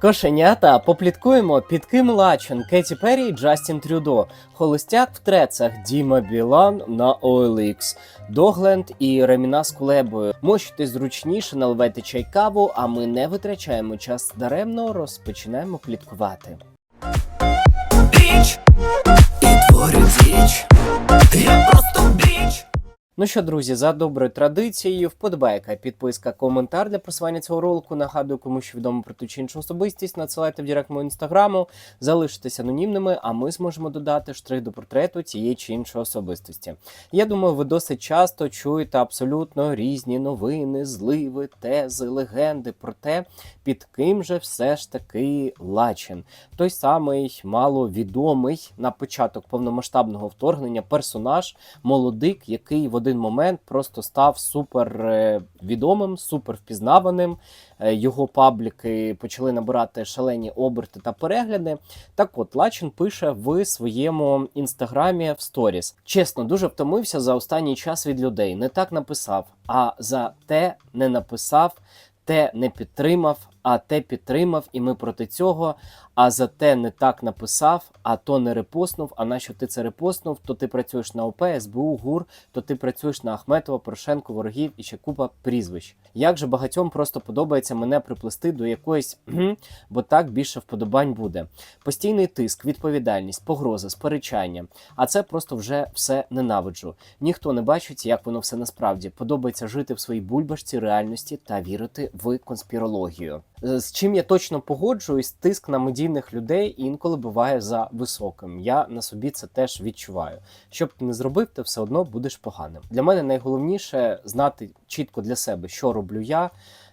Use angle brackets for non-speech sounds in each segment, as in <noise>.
Кошенята, попліткуємо, під ким Лачен, Кеті Перрі і Джастін Трюдо, Холостяк в трецах, Діма Білан на OLX, Догленд і Реміна з Кулебою. Мощуйте зручніше, наливайте чай каву, а ми не витрачаємо час даремно, розпочинаємо пліткувати. Біч і творю. Я просто біч. Ну що, друзі, за доброю традицією, вподобайка, підписка, коментар для просування цього ролику. Нагадую, кому що відомо про ту чи іншу особистість, надсилайте в директ мого інстаграму, залишитесь анонімними, а ми зможемо додати штрих до портрету цієї чи іншої особистості. Я думаю, ви досить часто чуєте абсолютно різні новини, зливи, тези, легенди про те, під ким же все ж таки Лачин. Той самий маловідомий на початок повномасштабного вторгнення персонаж, молодик, який в один момент просто став супер е, відомим, супер впізнаваним. Е, Його пабліки почали набирати шалені оберти та перегляди. Так от Лачин пише в своєму інстаграмі в сторіс. Чесно, дуже втомився за останній час від людей. Не так написав, а за те не написав, те не підтримав, а те підтримав, і ми проти цього. А за те не так написав, а то не репостнув. А нащо ти це репостнув? То ти працюєш на ОП, СБУ, ГУР, то ти працюєш на Ахметова, Порошенко, ворогів і ще купа прізвищ. Як же багатьом просто подобається мене приплести до якоїсь, бо так більше вподобань буде. Постійний тиск, відповідальність, погрози, сперечання. А це просто вже все ненавиджу. Ніхто не бачить, як воно все насправді. Подобається жити в своїй бульбашці реальності та вірити в конспірологію. Е, З чим я точно погоджуюсь, тиск на медійних людей інколи буває за високим. Я на собі це теж відчуваю. Що б ти не зробив, ти все одно будеш поганим. Для мене найголовніше знати чітко для себе, що роблю я.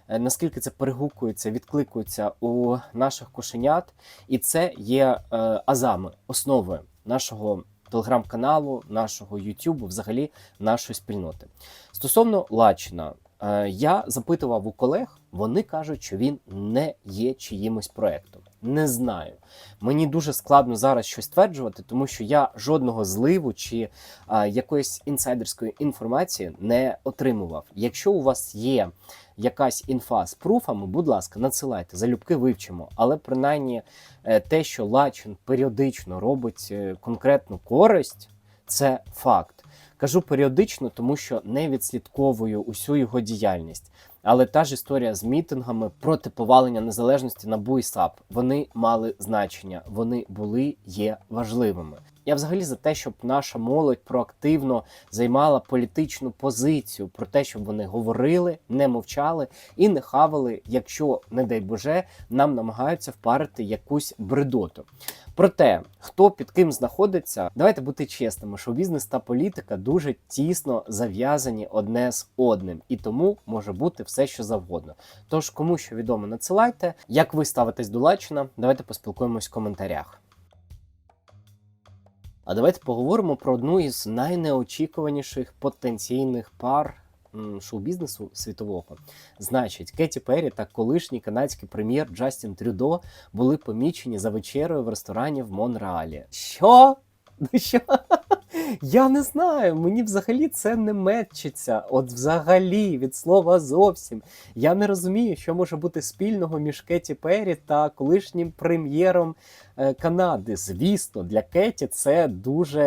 е, Наскільки це перегукується, відкликується у наших кошенят, і це є е, азами, основою нашого телеграм-каналу, нашого Ютубу, взагалі нашої спільноти. Стосовно Лачина, е, я запитував у колег, вони кажуть, що він не є чиїмось проектом. Не знаю. Мені дуже складно зараз щось стверджувати, тому що я жодного зливу чи а, якоїсь інсайдерської інформації не отримував. Якщо у вас є якась інфа з пруфами, будь ласка, надсилайте, залюбки вивчимо. Але принаймні е, те, що Лачин періодично робить е, конкретну користь, це факт. Кажу періодично, тому що не відслідковую усю його діяльність. Але та ж історія з мітингами проти повалення незалежності НАБУ і САП, вони мали значення, вони були, є важливими. Я взагалі за те, щоб наша молодь проактивно займала політичну позицію про те, щоб вони говорили, не мовчали і не хавали, якщо, не дай Боже, нам намагаються впарити якусь бредоту. Проте, хто під ким знаходиться, давайте бути чесними, що бізнес та політика дуже тісно зав'язані одне з одним, і тому може бути все, що завгодно. Тож, кому що відомо, надсилайте. Як ви ставитесь до Лачина, давайте поспілкуємось в коментарях. А давайте поговоримо про одну із найнеочікуваніших потенційних пар шоу-бізнесу світового. Значить, Кеті Перрі та колишній канадський прем'єр Джастін Трюдо були помічені за вечерою в ресторані в Монреалі. Що? <laughs> Що? Я не знаю, мені взагалі це не метчиться. От взагалі, від слова зовсім. Я не розумію, що може бути спільного між Кеті Перрі та колишнім прем'єром е, Канади. Звісно, для Кеті це дуже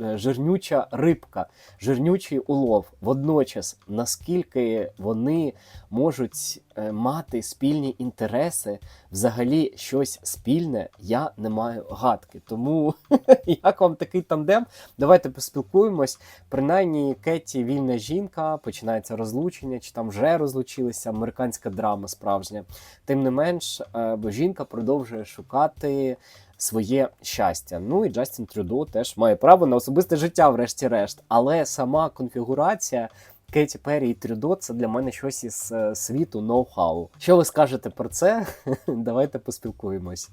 е, жирнюча рибка, жирнючий улов. Водночас, наскільки вони можуть е, мати спільні інтереси, взагалі щось спільне, я не маю гадки. Тому <laughs> як вам такий тандем? Давайте поспілкуємось. Принаймні, Кеті вільна жінка, починається розлучення, чи там вже розлучилися, американська драма справжня. Тим не менш, е, бо жінка продовжує шукати своє щастя. Ну і Джастін Трюдо теж має право на особисте життя, врешті-решт. Але сама конфігурація. Кеті Перрі і Трюдо це для мене щось із е, світу ноу-хау. Що ви скажете про це? <laughs> Давайте поспілкуємось.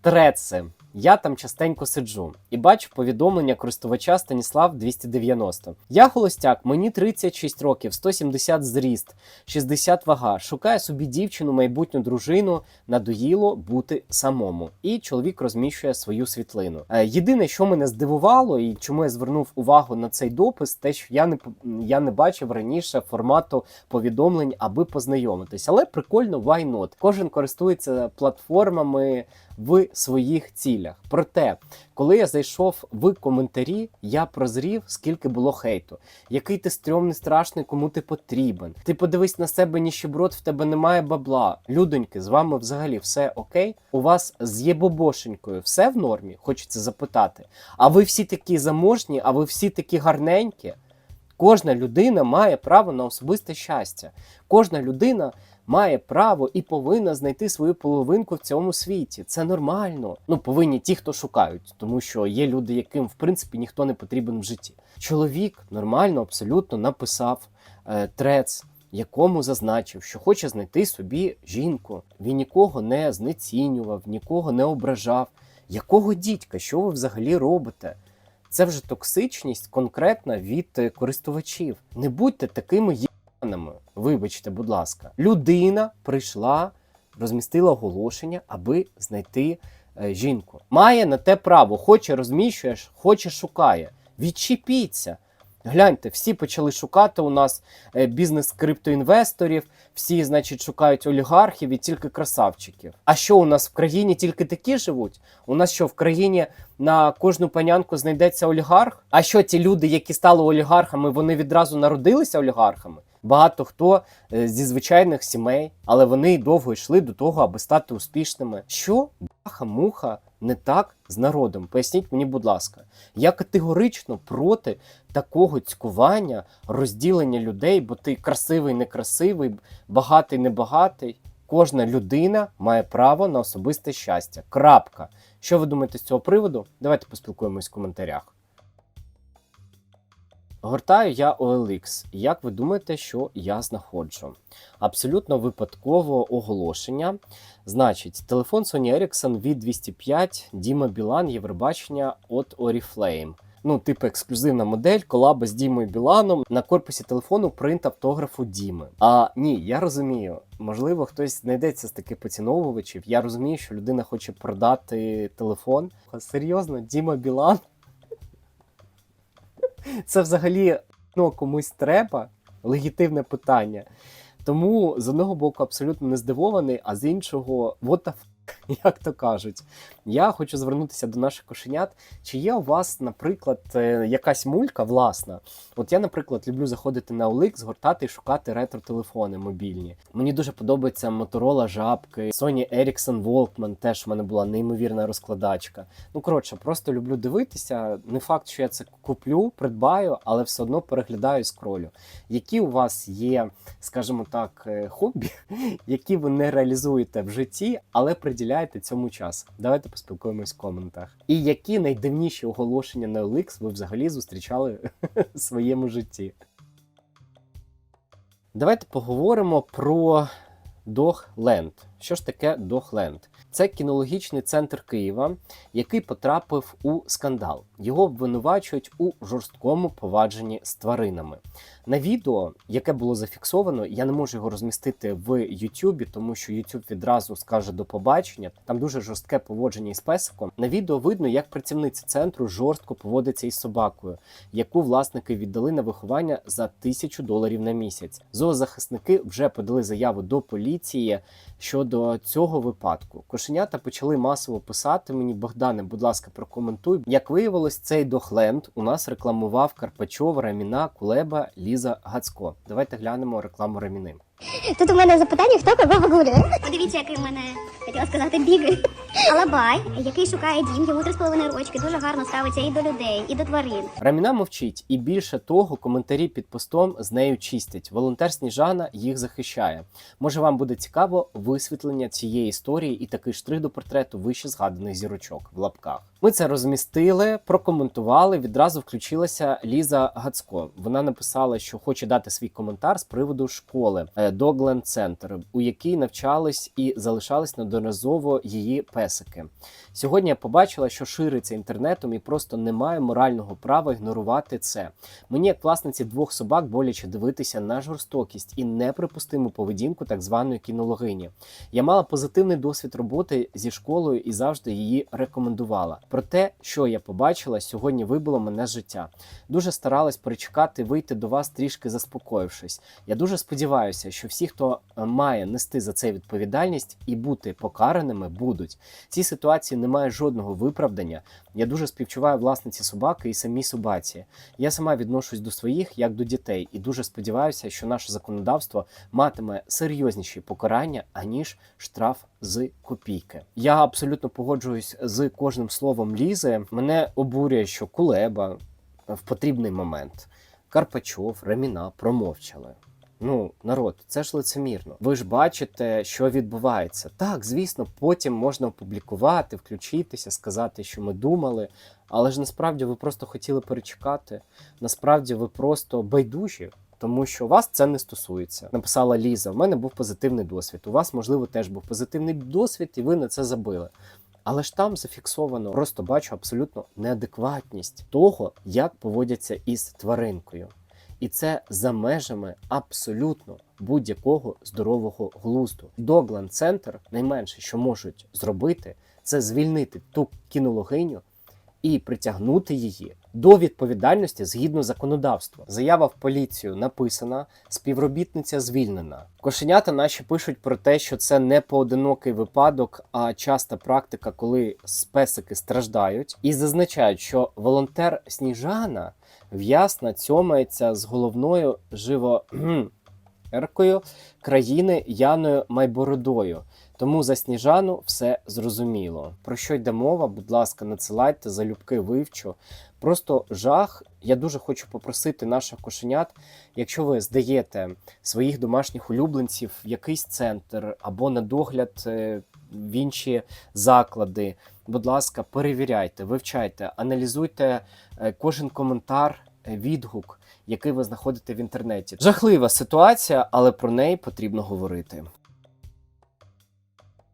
Треци. Я там частенько сиджу і бачу повідомлення користувача Станіслав 290. Я холостяк, мені 36 років, 170 зріст, 60 вага. Шукаю собі дівчину, майбутню дружину. Надоїло бути самому. І чоловік розміщує свою світлину. Е, Єдине, що мене здивувало, і чому я звернув увагу на цей допис, те, що я не я не бачив раніше формату повідомлень, аби познайомитись. Але прикольно, why not? Кожен користується платформами в своїх цілях. Проте, коли я зайшов в коментарі, я прозрів, скільки було хейту. Який ти стрьомний, страшний, кому ти потрібен. Ти подивись на себе, ніщеброд, в тебе немає бабла. Людоньки, з вами взагалі все окей? У вас з єбобошенькою все в нормі? Хочеться запитати. А ви всі такі заможні, а ви всі такі гарненькі? Кожна людина має право на особисте щастя. Кожна людина має право і повинна знайти свою половинку в цьому світі. Це нормально. Ну, повинні ті, хто шукають, тому що є люди, яким в принципі ніхто не потрібен в житті. Чоловік нормально, абсолютно написав е, трец, якому зазначив, що хоче знайти собі жінку. Він нікого не знецінював, нікого не ображав. Якого дідька, що ви взагалі робите? Це вже токсичність конкретна від е, користувачів. Не будьте такими. Вибачте, будь ласка. Людина прийшла, розмістила оголошення, аби знайти е, жінку. Має на те право. Хоче розміщуєш, хоче шукає. Відчепіться. Гляньте, всі почали шукати у нас е, бізнес криптоінвесторів, всі, значить, шукають олігархів і тільки красавчиків. А що у нас в країні тільки такі живуть? У нас що в країні на кожну панянку знайдеться олігарх? А що ті люди, які стали олігархами, вони відразу народилися олігархами? Багато хто е, зі звичайних сімей, але вони довго йшли до того, аби стати успішними. Що баха-муха не так з народом? Поясніть мені, будь ласка, я категорично проти такого цькування, розділення людей, бо ти красивий, некрасивий, багатий, небагатий. Кожна людина має право на особисте щастя. Крапка. Що ви думаєте з цього приводу? Давайте поспілкуємось в коментарях. Гортаю я OLX. Як ви думаєте, що я знаходжу? Абсолютно випадково оголошення. Значить, телефон Sony Ericsson V205 Діма Білан, Євробачення от Oriflame. Ну, типу ексклюзивна модель, колаба з Дімою Біланом. На корпусі телефону принт автографу Діми. А ні, я розумію. Можливо, хтось знайдеться з таких поціновувачів. Я розумію, що людина хоче продати телефон. Серйозно, Діма Білан. Це взагалі ну, комусь треба. Легітимне питання. Тому з одного боку абсолютно не здивований, а з іншого, what the як то кажуть. Я хочу звернутися до наших кошенят. Чи є у вас, наприклад, е, якась мулька власна? От я, наприклад, люблю заходити на OLX, згортати і шукати ретро-телефони мобільні. Мені дуже подобається Motorola жабки, Sony Ericsson Walkman, теж в мене була неймовірна розкладачка. Ну коротше, просто люблю дивитися. Не факт, що я це куплю, придбаю, але все одно переглядаю і скролю. Які у вас є, скажімо так, е, хобі, <laughs> які ви не реалізуєте в житті, але приділяєте цьому час. Давайте поспілкуємось в коментах. І які найдивніші оголошення на OLX ви взагалі зустрічали <laughs> в своєму житті? Давайте поговоримо про Дохленд. Що ж таке Дохленд? Це кінологічний центр Києва, який потрапив у скандал. Його обвинувачують у жорсткому повадженні з тваринами. На відео, яке було зафіксовано, я не можу його розмістити в Ютубі, тому що YouTube відразу скаже до побачення. Там дуже жорстке поводження із песиком. На відео видно, як працівниця центру жорстко поводиться із собакою, яку власники віддали на виховання за тисячу доларів на місяць. Зоозахисники вже подали заяву до поліції щодо цього випадку. Кошенята почали масово писати мені, Богдане, будь ласка, прокоментуй. Як виявилось, цей дохленд у нас рекламував Карпачов, Раміна, Кулеба, Ліза Гацько. Давайте глянемо рекламу Раміни. Тут у мене запитання, хто кого вигулює. Подивіться, який в мене хотіла сказати біги. Алабай, який шукає дім, йому три з половиною рочки, дуже гарно ставиться і до людей, і до тварин. Раміна мовчить, і більше того, коментарі під постом з нею чистять. Волонтер Сніжана їх захищає. Може, вам буде цікаво висвітлення цієї історії і такий штрих до портрету вище згаданих зірочок в лапках. Ми це розмістили, прокоментували. Відразу включилася Ліза Гацько. Вона написала, що хоче дати свій коментар з приводу школи Догленд Центр, у якій навчались і залишались неодноразово її песики. Сьогодні я побачила, що шириться інтернетом і просто не маю морального права ігнорувати це. Мені, як власниці двох собак, боляче дивитися на жорстокість і неприпустиму поведінку так званої кінологині. Я мала позитивний досвід роботи зі школою і завжди її рекомендувала. Про те, що я побачила, сьогодні вибило мене з життя. Дуже старалась перечекати, вийти до вас трішки заспокоївшись. Я дуже сподіваюся, що всі, хто е, має нести за це відповідальність і бути покараними, будуть. Цій ситуації немає жодного виправдання. Я дуже співчуваю власниці собаки і самій собаці. Я сама відношусь до своїх як до дітей, і дуже сподіваюся, що наше законодавство матиме серйозніші покарання аніж штраф з копійки. Я абсолютно погоджуюсь з кожним словом Лізи. Мене обурює, що Кулеба в потрібний момент Карпачов, Реміна промовчали. Ну, народ, це ж лицемірно. Ви ж бачите, що відбувається. Так, звісно, потім можна опублікувати, включитися, сказати, що ми думали. Але ж насправді ви просто хотіли перечекати. Насправді ви просто байдужі, тому що вас це не стосується. Написала Ліза: в мене був позитивний досвід. У вас, можливо, теж був позитивний досвід, і ви на це забили. Але ж там зафіксовано, просто бачу абсолютно неадекватність того, як поводяться із тваринкою. І це за межами абсолютно будь-якого здорового глузду. Доглан Центр найменше, що можуть зробити, це звільнити ту кінологиню і притягнути її до відповідальності згідно законодавства. Заява в поліцію написана, співробітниця звільнена. Кошенята наші пишуть про те, що це не поодинокий випадок, а часта практика, коли песики страждають, і зазначають, що волонтер Сніжана в'ясна цьомається з головною живоеркою країни Яною Майбородою. Тому за Сніжану все зрозуміло. Про що йде мова? Будь ласка, надсилайте залюбки вивчу. Просто жах. Я дуже хочу попросити наших кошенят, якщо ви здаєте своїх домашніх улюбленців в якийсь центр або на догляд е, в інші заклади, будь ласка, перевіряйте, вивчайте, аналізуйте е, кожен коментар, е, відгук, який ви знаходите в інтернеті. Жахлива ситуація, але про неї потрібно говорити.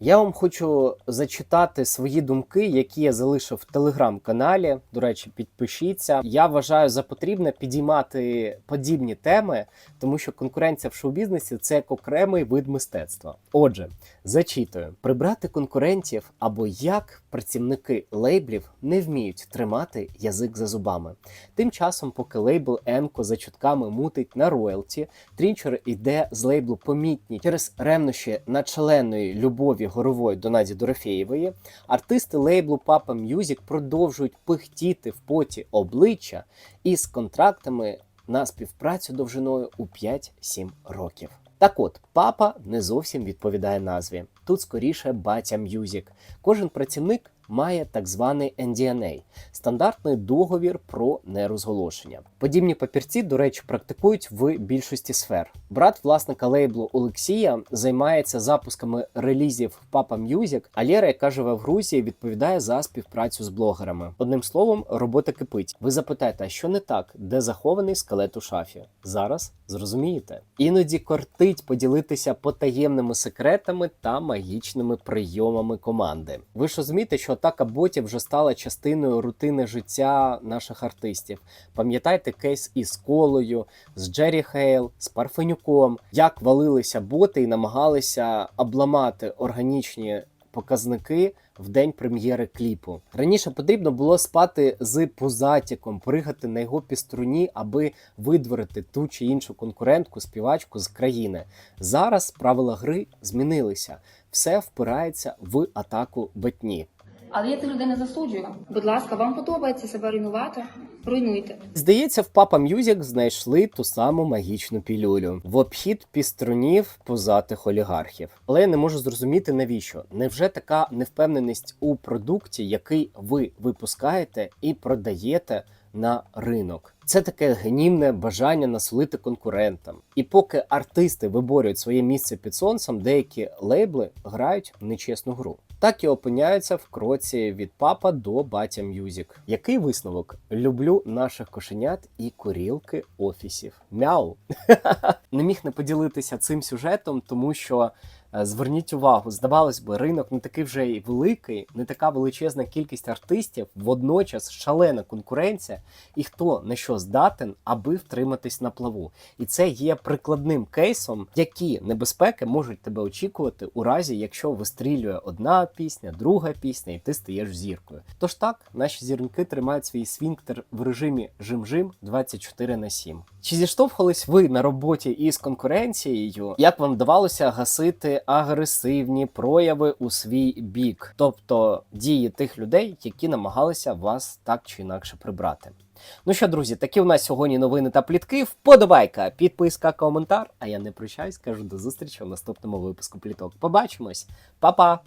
Я вам хочу зачитати свої думки, які я залишив в телеграм-каналі. До речі, підпишіться. Я вважаю за потрібне підіймати подібні теми, тому що конкуренція в шоу-бізнесі це як окремий вид мистецтва. Отже, зачитую: прибрати конкурентів або як працівники лейблів не вміють тримати язик за зубами. Тим часом, поки лейбл Енко за чутками мутить на роялті, Трінчер іде з лейблу помітні через ревнощі надшаленої любові горової до Наді Дорофєєвої, артисти лейблу Papa Music продовжують пихтіти в поті обличчя із контрактами на співпрацю довжиною у 5-7 років. Так от, папа не зовсім відповідає назві. Тут скоріше батя М'юзік. Кожен працівник має так званий NDNA – стандартний договір про нерозголошення. Подібні папірці, до речі, практикують в більшості сфер. Брат власника лейблу Олексія займається запусками релізів Papa Music, а Лєра, яка живе в Грузії, відповідає за співпрацю з блогерами. Одним словом, робота кипить. Ви запитаєте, що не так, де захований скелет у шафі? Зараз зрозумієте. Іноді кортить поділитися потаємними секретами та магічними прийомами команди. Ви ж розумієте, що атака ботів вже стала частиною рутини життя наших артистів. Пам'ятайте кейс із колою, з Джері Хейл, з Парфенюком, як валилися боти і намагалися обламати органічні показники в день прем'єри кліпу. Раніше потрібно було спати з пузатіком, пригати на його піструні, аби видворити ту чи іншу конкурентку, співачку з країни. Зараз правила гри змінилися. Все впирається в атаку бетні. Але я цих людей не засуджую. Будь ласка, вам подобається себе руйнувати? Руйнуйте. Здається, в Papa Music знайшли ту саму магічну пілюлю в обхід піструнів позатих олігархів. Але я не можу зрозуміти навіщо. Невже така невпевненість у продукті, який ви випускаєте і продаєте на ринок? Це таке гнівне бажання насолити конкурентам. І поки артисти виборюють своє місце під сонцем, деякі лейбли грають в нечесну гру. Так і опиняються в кроці від папа до батя М'юзік. Який висновок? Люблю наших кошенят і курілки офісів. Мяу! <laughs> не міг не поділитися цим сюжетом, тому що Зверніть увагу, здавалось би, ринок не такий вже й великий, не така величезна кількість артистів, водночас шалена конкуренція, і хто на що здатен, аби втриматись на плаву. І це є прикладним кейсом, які небезпеки можуть тебе очікувати у разі, якщо вистрілює одна пісня, друга пісня, і ти стаєш зіркою. Тож так, наші зірники тримають свій свінктер в режимі жим-жим 24 на 7. Чи зіштовхались ви на роботі із конкуренцією? Як вам вдавалося гасити агресивні прояви у свій бік, тобто дії тих людей, які намагалися вас так чи інакше прибрати? Ну що, друзі, такі у нас сьогодні новини та плітки. Вподобайка, підписка, коментар. А я не прощаюсь, кажу до зустрічі у наступному випуску пліток. Побачимось, Па-па!